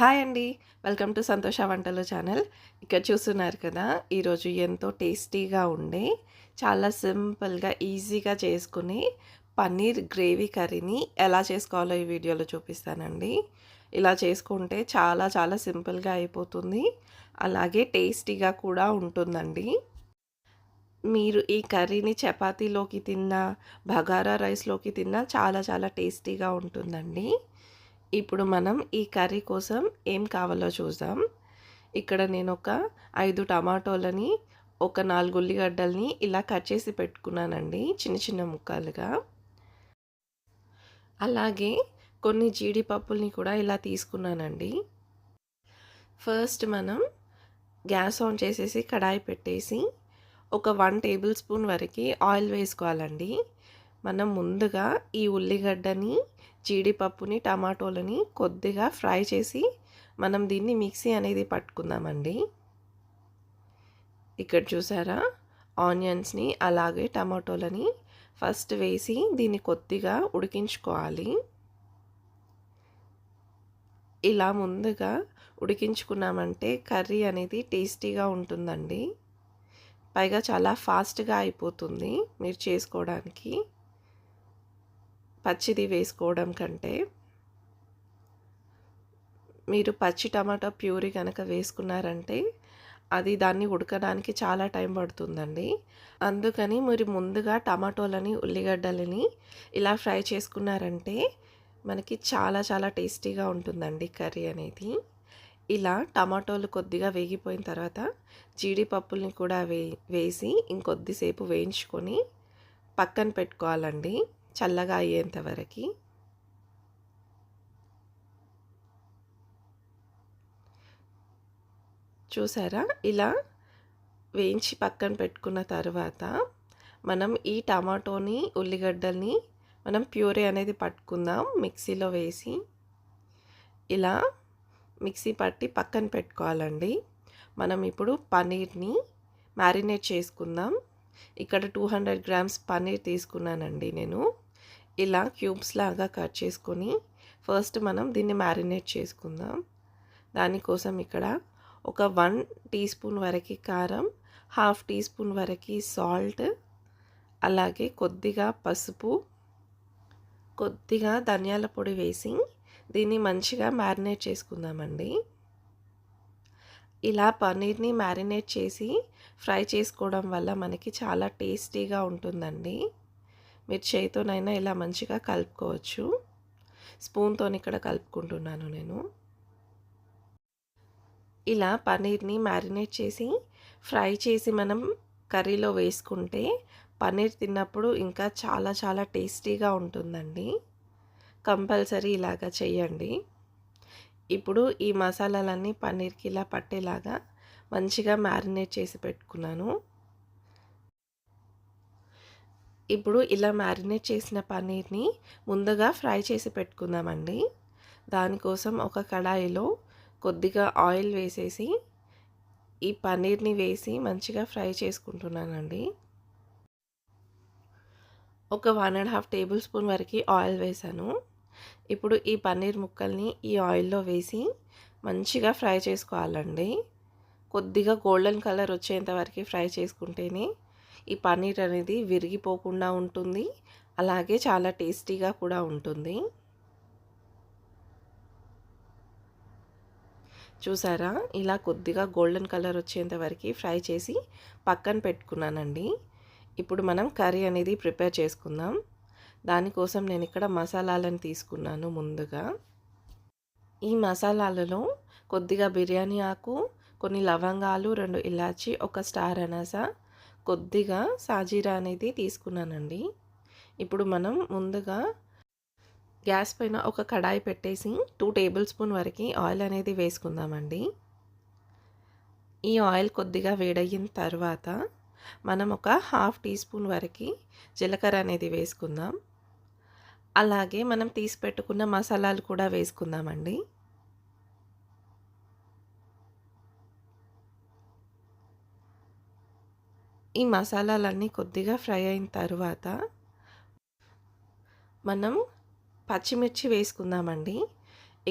Hi అండి. Welcome to సంతోష వంటలు ఛానల్. ఇక్కడ చూస్తున్నారు కదా ఈరోజు ఎంతో టేస్టీగా ఉండే చాలా సింపుల్గా ఈజీగా చేసుకుని పన్నీర్ గ్రేవీ కర్రీని ఎలా చేసుకోవాలో ఈ వీడియోలో చూపిస్తానండి. ఇలా చేసుకుంటే చాలా చాలా సింపుల్గా అయిపోతుంది. అలాగే టేస్టీగా కూడా ఉంటుందండి. మీరు ఈ కర్రీని చపాతీలోకి తిన్నా బగారా రైస్లోకి తిన్నా చాలా చాలా టేస్టీగా ఉంటుందండి. ఇప్పుడు మనం ఈ కర్రీ కోసం ఏం కావాలో చూద్దాం. ఇక్కడ నేను ఒక ఐదు టమాటోలని ఒక నాలుగు ఉల్లిగడ్డల్ని ఇలా కట్ చేసి పెట్టుకున్నానండి చిన్న చిన్న ముక్కలుగా. అలాగే కొన్ని జీడిపప్పుల్ని కూడా ఇలా తీసుకున్నానండి. ఫస్ట్ మనం గ్యాస్ ఆన్ చేసేసి కడాయి పెట్టేసి ఒక వన్ టేబుల్ స్పూన్ వరకు ఆయిల్ వేసుకోవాలండి. మనం ముందుగా ఈ ఉల్లిగడ్డని జీడిపప్పుని టమాటోలని కొద్దిగా ఫ్రై చేసి మనం దీన్ని మిక్సీ అనేది పట్టుకుందామండి. ఇక్కడ చూసారా? ఆనియన్స్ని అలాగే టమాటోలని ఫస్ట్ వేసి దీన్ని కొద్దిగా ఉడికించుకోవాలి. ఇలా ముందుగా ఉడికించుకున్నామంటే కర్రీ అనేది టేస్టీగా ఉంటుందండి. పైగా చాలా ఫాస్ట్గా అయిపోతుంది మీరు చేసుకోవడానికి. పచ్చిది వేసుకోవడం కంటే మీరు పచ్చి టమాటా ప్యూరీ కనుక వేసుకున్నారంటే అది దాన్ని ఉడకడానికి చాలా టైం పడుతుందండి. అందుకని మీరు ముందుగా టమాటోలని ఉల్లిగడ్డలని ఇలా ఫ్రై చేసుకున్నారంటే మనకి చాలా చాలా టేస్టీగా ఉంటుందండి కర్రీ అనేది. ఇలా టమాటోలు కొద్దిగా వేగిపోయిన తర్వాత జీడిపప్పుల్ని కూడా వే వేసి ఇంకొద్దిసేపు వేయించుకొని పక్కన పెట్టుకోవాలండి. చల్లగా అయ్యేంత వరకు చూసారా? ఇలా వేయించి పక్కన పెట్టుకున్న తర్వాత మనం ఈ టమాటోని ఉల్లిగడ్డల్ని మనం ప్యూరీ అనేది పట్టుకుందాం. మిక్సీలో వేసి ఇలా మిక్సీ పట్టి పక్కన పెట్టుకోవాలండి. మనం ఇప్పుడు పన్నీర్ని మ్యారినేట్ చేసుకుందాం. ఇక్కడ టూ హండ్రెడ్ గ్రామ్స్ పన్నీర్ తీసుకున్నానండి నేను. ఇలా క్యూబ్స్ లాగా కట్ చేసుకొని ఫస్ట్ మనం దీన్ని మ్యారినేట్ చేసుకుందాం. దానికోసం ఇక్కడ ఒక వన్ టీ స్పూన్ వరకు కారం హాఫ్ టీ స్పూన్ వరకు సాల్ట్ అలాగే కొద్దిగా పసుపు కొద్దిగా ధనియాల పొడి వేసి దీన్ని మంచిగా మ్యారినేట్ చేసుకుందామండి. ఇలా పన్నీర్ని మ్యారినేట్ చేసి ఫ్రై చేసుకోవడం వల్ల మనకి చాలా టేస్టీగా ఉంటుందండి. మీరు చేయితోనైనా ఇలా మంచిగా కలుపుకోవచ్చు. స్పూన్తో ఇక్కడ కలుపుకుంటున్నాను నేను. ఇలా పన్నీర్ని మ్యారినేట్ చేసి ఫ్రై చేసి మనం కర్రీలో వేసుకుంటే పన్నీర్ తిన్నప్పుడు ఇంకా చాలా చాలా టేస్టీగా ఉంటుందండి. కంపల్సరీ ఇలాగా చేయండి ఇప్పుడు ఈ మసాలాలన్నీ పన్నీర్కి ఇలా పట్టేలాగా మంచిగా మ్యారినేట్ చేసి పెట్టుకున్నాను. ఇప్పుడు ఇలా మ్యారినేట్ చేసిన పన్నీర్ని ముందుగా ఫ్రై చేసి పెట్టుకుందామండి. దానికోసం ఒక కడాయిలో కొద్దిగా ఆయిల్ వేసేసి ఈ పన్నీర్ని వేసి మంచిగా ఫ్రై చేసుకుంటున్నానండి. ఒక one and half tablespoon వరకు ఆయిల్ వేసాను. ఇప్పుడు ఈ పన్నీర్ ముక్కల్ని ఈ ఆయిల్లో వేసి మంచిగా ఫ్రై చేసుకోవాలండి. కొద్దిగా గోల్డెన్ కలర్ వచ్చేంత వరకు ఫ్రై చేసుకుంటేనే ఈ పన్నీర్ అనేది విరిగిపోకుండా ఉంటుంది. అలాగే చాలా టేస్టీగా కూడా ఉంటుంది. చూసారా? ఇలా కొద్దిగా గోల్డెన్ కలర్ వచ్చేంత వరకు ఫ్రై చేసి పక్కన పెట్టుకున్నానండి. ఇప్పుడు మనం కర్రీ అనేది ప్రిపేర్ చేసుకుందాం. దానికోసం నేను ఇక్కడ మసాలాలను తీసుకున్నాను ముందుగా. ఈ మసాలాలలో కొద్దిగా బిర్యానీ ఆకు కొన్ని లవంగాలు రెండు ఇలాచి ఒక స్టార్ అనాస కొద్దిగా సాజీరా అనేది తీసుకున్నానండి. ఇప్పుడు మనం ముందుగా గ్యాస్ పైన ఒక కడాయి పెట్టేసి టూ టేబుల్ స్పూన్ వరకు ఆయిల్ అనేది వేసుకుందామండి. ఈ ఆయిల్ కొద్దిగా వేడయిన తర్వాత మనం ఒక హాఫ్ టీ స్పూన్ వరకు జీలకర్ర అనేది వేసుకుందాం. అలాగే మనం తీసి పెట్టుకున్న మసాలాలు కూడా వేసుకుందామండి. ఈ మసాలాలన్నీ కొద్దిగా ఫ్రై అయిన తర్వాత మనం పచ్చిమిర్చి వేసుకుందామండి.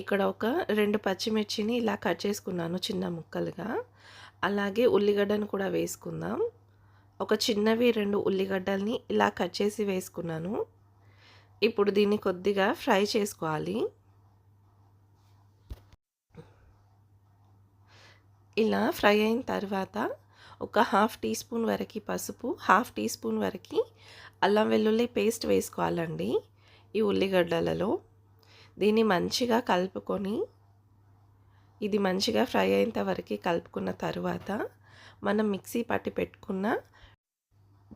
ఇక్కడ ఒక రెండు పచ్చిమిర్చిని ఇలా కట్ చేసుకున్నాను చిన్న ముక్కలుగా. అలాగే ఉల్లిగడ్డను కూడా వేసుకుందాం. ఒక చిన్నవి రెండు ఉల్లిగడ్డల్ని ఇలా కట్ చేసి వేసుకున్నాను. ఇప్పుడు దీన్ని కొద్దిగా ఫ్రై చేసుకోవాలి. ఇలా ఫ్రై అయిన తర్వాత ఒక హాఫ్ టీ స్పూన్ వరకు పసుపు హాఫ్ టీ స్పూన్ వరకు అల్లం వెల్లుల్లి పేస్ట్ వేసుకోవాలండి ఈ ఉల్లిగడ్డలలో. దీన్ని మంచిగా కలుపుకొని ఇది మంచిగా ఫ్రై అయ్యేంత వరకు కలుపుకున్న తర్వాత మనం మిక్సీ పట్టి పెట్టుకున్న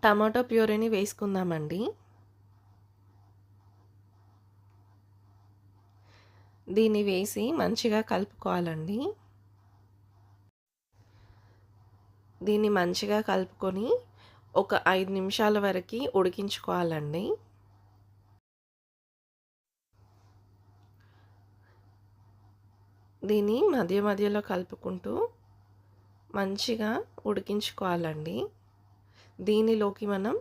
టమాటో ప్యూరీని వేసుకుందామండి. దీన్ని వేసి మంచిగా కలుపుకోవాలండి. దీన్ని మంచిగా కలుపుకొని ఒక ఐదు నిమిషాల వరకు ఉడికించుకోవాలండి. దీన్ని మధ్య మధ్యలో కలుపుకుంటూ మంచిగా ఉడికించుకోవాలండి. దీనిలోకి మనం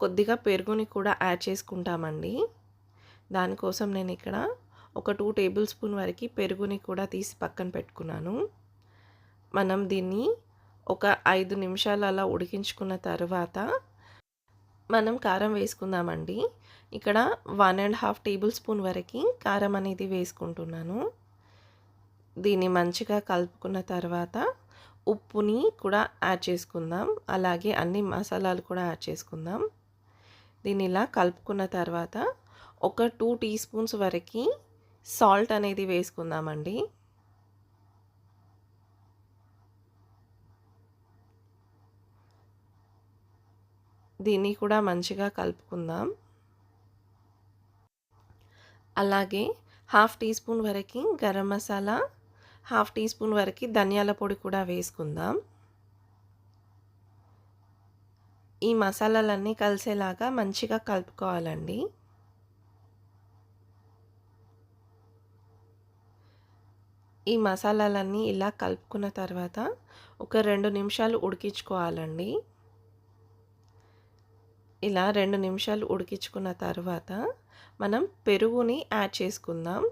కొద్దిగా పెరుగుని కూడా యాడ్ చేసుకుంటామండి. దానికోసం నేను ఇక్కడ ఒక టూ టేబుల్ స్పూన్ వరకు పెరుగుని కూడా తీసి పక్కన పెట్టుకున్నాను. మనం దీన్ని ఒక ఐదు నిమిషాలు అలా ఉడికించుకున్న తర్వాత మనం కారం వేసుకుందామండి. ఇక్కడ one and half tablespoon వరకు కారం అనేది వేసుకుంటున్నాను. దీన్ని మంచిగా కలుపుకున్న తర్వాత ఉప్పుని కూడా యాడ్ చేసుకుందాం. అలాగే అన్ని మసాలాలు కూడా యాడ్ చేసుకుందాం. దీన్ని ఇలా కలుపుకున్న తర్వాత ఒక టూ టీ స్పూన్స్ వరకు సాల్ట్ అనేది వేసుకుందామండి. దీన్ని కూడా మంచిగా కలుపుకుందాం. అలాగే హాఫ్ టీ స్పూన్ వరకు garam masala half teaspoon వరకు ధనియాల పొడి కూడా వేసుకుందాం. ఈ మసాలాలన్నీ కలిసేలాగా మంచిగా కలుపుకోవాలండి. ఈ మసాలాలన్నీ ఇలా కలుపుకున్న తర్వాత ఒక రెండు నిమిషాలు ఉడికించుకోవాలండి. ఇలా రెండు నిమిషాలు ఉడికించుకున్న తర్వాత మనం పెరుగుని యాడ్ చేసుకుందాం.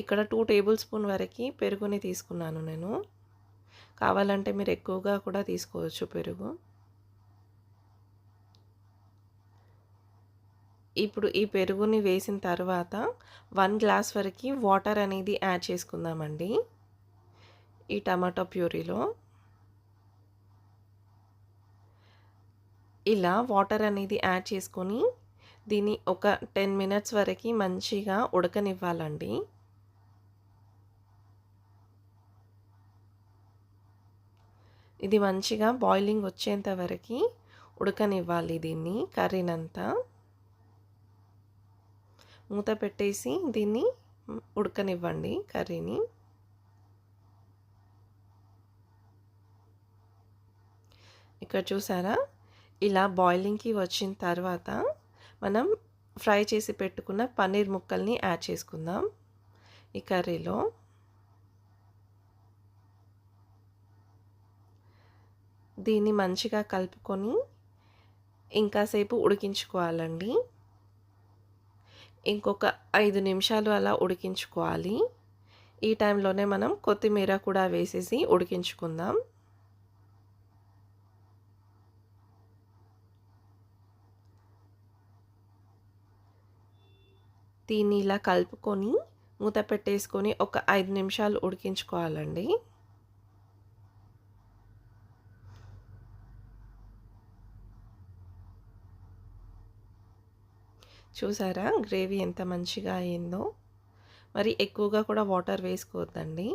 ఇక్కడ టూ టేబుల్ స్పూన్ వరకు పెరుగుని తీసుకున్నాను నేను. కావాలంటే మీరు ఎక్కువగా కూడా తీసుకోవచ్చు పెరుగు. ఇప్పుడు ఈ పెరుగుని వేసిన తర్వాత వన్ గ్లాస్ వరకు వాటర్ అనేది యాడ్ చేసుకుందామండి. ఈ టమాటో ప్యూరీలో. ఇలా వాటర్ అనేది యాడ్ చేసుకొని దీన్ని ఒక టెన్ మినిట్స్ వరకు మంచిగా ఉడకనివ్వాలండి. ఇది మంచిగా బాయిలింగ్ వచ్చేంత వరకు ఉడకనివ్వాలి దీన్ని కర్రీనంతా. మూత పెట్టేసి దీన్ని ఉడకనివ్వండి కర్రీని. ఇక్కడ చూసారా? ఇలా బాయిలింగ్కి వచ్చిన తర్వాత మనం ఫ్రై చేసి పెట్టుకున్న పన్నీర్ ముక్కల్ని యాడ్ చేసుకుందాం. ఈ కర్రీలో దీన్ని మంచిగా కలుపుకొని ఇంకాసేపు ఉడికించుకోవాలండి. ఇంకొక ఐదు నిమిషాలు అలా ఉడికించుకోవాలి. ఈ టైంలోనే మనం కొత్తిమీర కూడా వేసేసి ఉడికించుకుందాం. దీన్ని ఇలా కలుపుకొని మూత పెట్టేసుకొని ఒక ఐదు నిమిషాలు ఉడికించుకోవాలండి. చూసారా? గ్రేవీ ఎంత మంచిగా అయిందో. మరి ఎక్కువగా కూడా వాటర్ వేసుకోవద్దండి.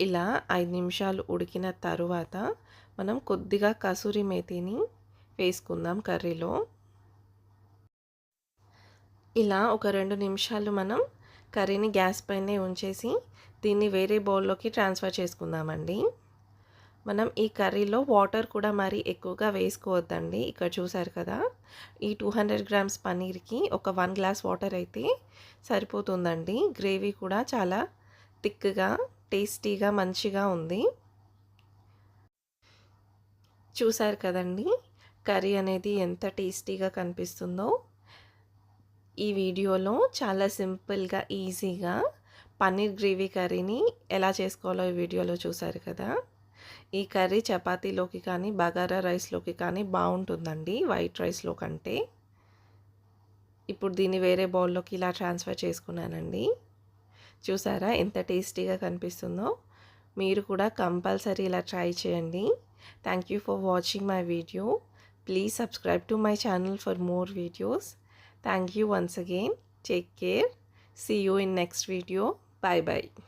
ఇలా ఐదు నిమిషాలు ఉడికిన తరువాత మనం కొద్దిగా కసూరి మేతిని వేసుకుందాం కర్రీలో. ఇలా ఒక రెండు నిమిషాలు మనం కర్రీని గ్యాస్ పైనే ఉంచేసి దీన్ని వేరే బౌల్లోకి ట్రాన్స్ఫర్ చేసుకుందామండి. మనం ఈ కర్రీలో వాటర్ కూడా మరీ ఎక్కువగా వేసుకోవద్దండి. ఇక్కడ చూసారు కదా ఈ టూ హండ్రెడ్ గ్రామ్స్ పన్నీర్కి ఒక వన్ గ్లాస్ వాటర్ అయితే సరిపోతుందండి. గ్రేవీ కూడా చాలా థిక్గా టేస్టీగా మంచిగా ఉంది. చూసారు కదండి కర్రీ అనేది ఎంత టేస్టీగా కనిపిస్తుందో. ఈ వీడియోలో చాలా సింపుల్గా ఈజీగా పన్నీర్ గ్రేవీ కర్రీని ఎలా చేసుకోవాలో ఈ వీడియోలో చూసారు కదా. ఈ కర్రీ చపాతీలోకి కానీ బగారా రైస్లోకి కానీ బాగుంటుందండి వైట్ రైస్లో కంటే. ఇప్పుడు దీన్ని వేరే బౌల్లోకి ఇలా ట్రాన్స్ఫర్ చేసుకున్నానండి. చూసారా ఎంత టేస్టీగా కనిపిస్తుందో. మీరు కూడా కంపల్సరీ ఇలా ట్రై చేయండి. Thank you for watching my video. Please subscribe to my channel for more videos. Thank you once again. Take care. See you in next video. Bye-bye.